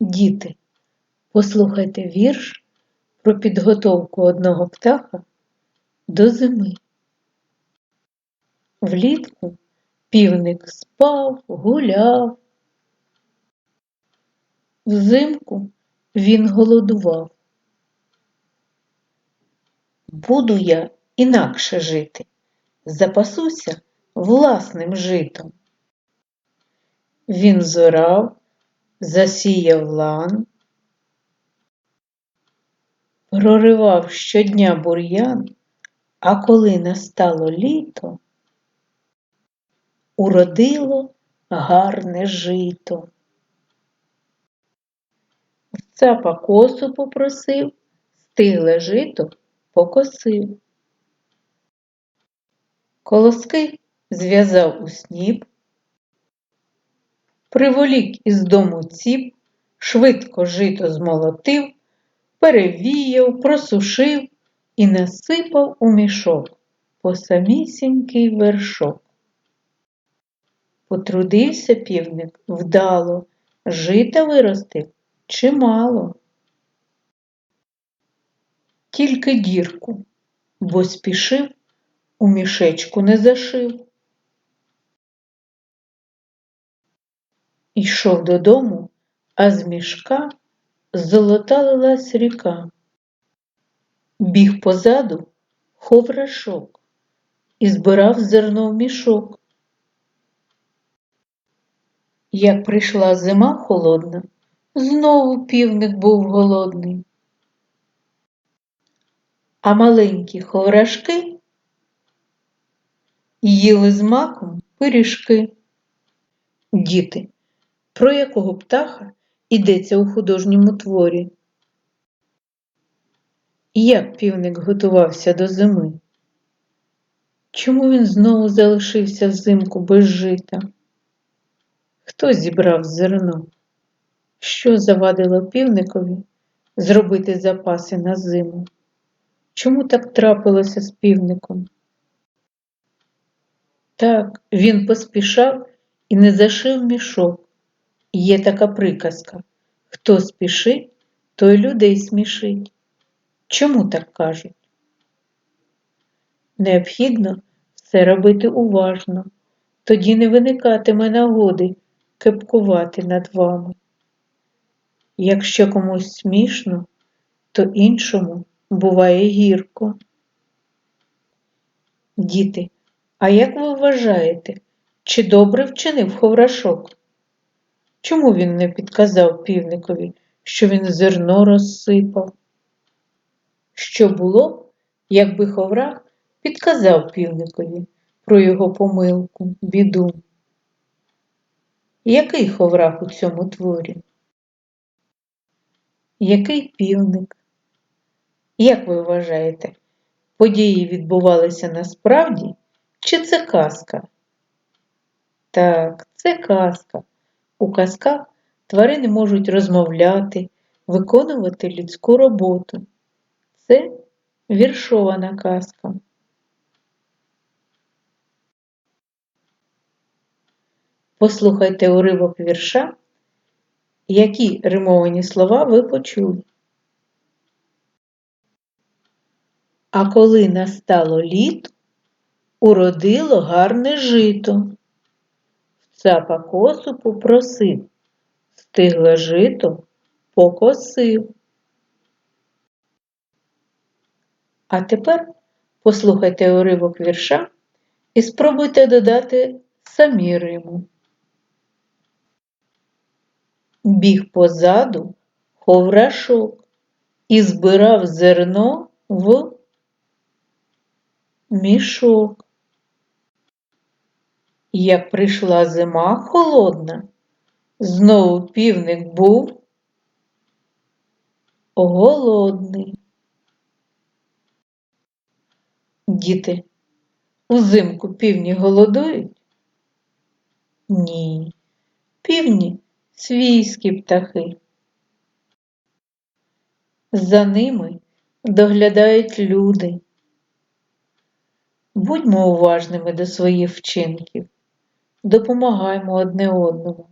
Діти, послухайте вірш про підготовку одного птаха до зими. Влітку півник спав, гуляв. Взимку він голодував. Буду я інакше жити, запасуся власним житом. Він зорав, засіяв лан, проривав щодня бур'ян, а коли настало літо, уродило гарне жито. Цапа косу попросив, стигле жито покосив. Колоски зв'язав у сніп, приволік із дому ціп, швидко жито змолотив, перевіяв, просушив і насипав у мішок по самісінький вершок. Потрудився півник вдало, жита виростив чимало. Тільки дірку, бо спішив, у мішечку не зашив. Йшов додому, а з мішка золота лилась ріка. Біг позаду ховрашок і збирав зерно в мішок. Як прийшла зима холодна, знову півник був голодний. А маленькі ховрашки їли з маком пиріжки. Діти, про якого птаха йдеться у художньому творі? Як півник готувався до зими? Чому він знову залишився взимку без жита? Хто зібрав зерно? Що завадило півникові зробити запаси на зиму? Чому так трапилося з півником? Так, він поспішав і не зашив мішок. Є така приказка хто спішить, той людей смішить. Чому так кажуть? Необхідно все робити уважно, тоді не виникатиме нагоди кепкувати над вами. Якщо комусь смішно, то іншому буває гірко. Діти, а як ви вважаєте, чи добре вчинив ховрашок? Чому він не підказав півникові, що він зерно розсипав? Що було, якби ховрах підказав півникові про його помилку, біду? Який ховрах у цьому творі? Який півник? Як ви вважаєте, події відбувалися насправді, чи це казка? Так, це казка. У казках тварини можуть розмовляти, виконувати людську роботу. Це віршована казка. Послухайте уривок вірша, які римовані слова ви почули. А коли настало літо, уродило гарне жито. Цапа косу попросив, стигле жито покосив. А тепер послухайте уривок вірша і спробуйте додати самі риму. Біг позаду ховрашок і збирав зерно в мішок. Як прийшла зима холодна, знову півник був голодний. Діти, узимку півні голодують? Ні, півні свійські птахи. За ними доглядають люди. Будьмо уважними до своїх вчинків, допомагаємо одне одному.